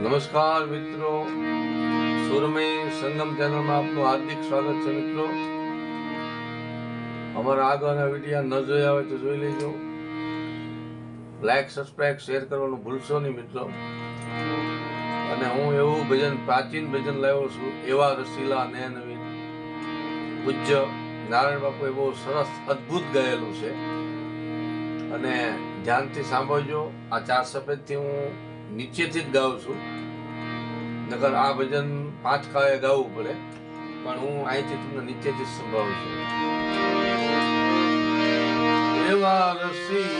નમસ્કાર મિત્રો. સુરમય સંગમ ચેનલમાં આપનું હાર્દિક સ્વાગત છે મિત્રો. અમારા આગળના વિડીયા ન જોયા હોય તો જોઈ લેજો. લાઈક સબસ્ક્રાઈબ શેર કરવાનું ભૂલશો નહીં મિત્રો. અને હું એવું ભજન, પ્રાચીન ભજન લાવ્યો છું, એવા રસીલા ને નવીન પૂજ્ય નારાયણ બાપુએ બહુ સરસ, અદ્ભુત ગાયેલું છે. અને ધ્યાનથી સાંભળજો. આ ચાર સફેદથી હું નીચેથી જ ગાઉં છું. નકર આ ભજન પાંચ કાળે ગાવું પડે. પણ હું અહીંથી તમને નીચેથી સંભાળું છું. એવા રસીલાને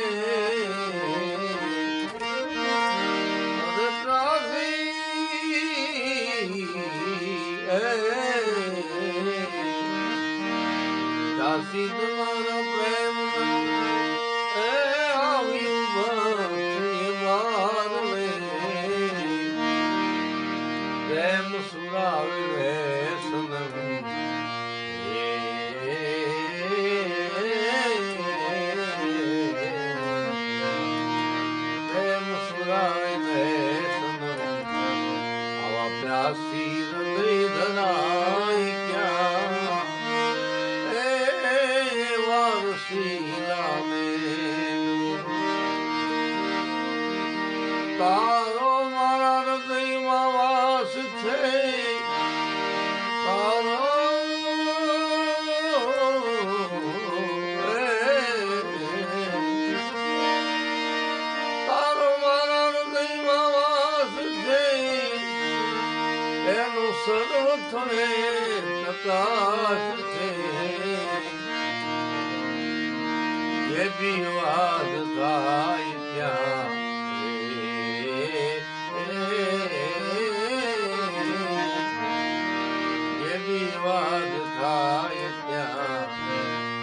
આવા પ્યાસી હૃદય ધરાય વારસીલાને તારો મારા હૃદયમાં વાસ છે. તારો સર્વથણે પ્રકાશ છે. જે બી વાદ થાય ત્યાં. જે બી વાદ થાય ત્યાં.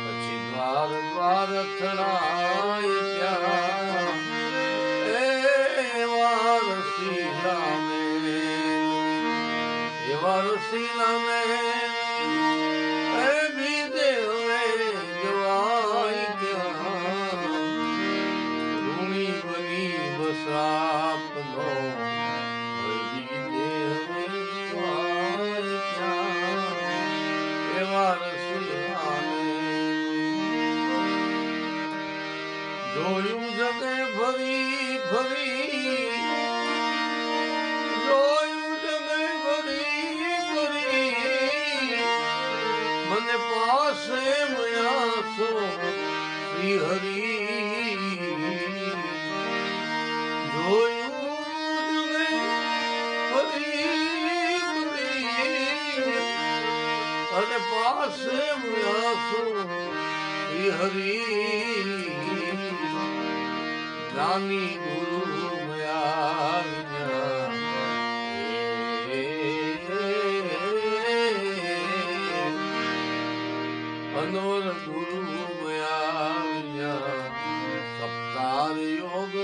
પછી દ્વાર દ્વાર અથડાય ત્યાં. એવા એ ભરી ફરી જોયું જગે ફરી ફરી મને પાસે મયાસો શ્રી હરી. જોયું અને પાસે મયાસો શ્રી હરી. જ્ઞાની ગુરુ અનોર ગુરુ સપ્તાર યોગ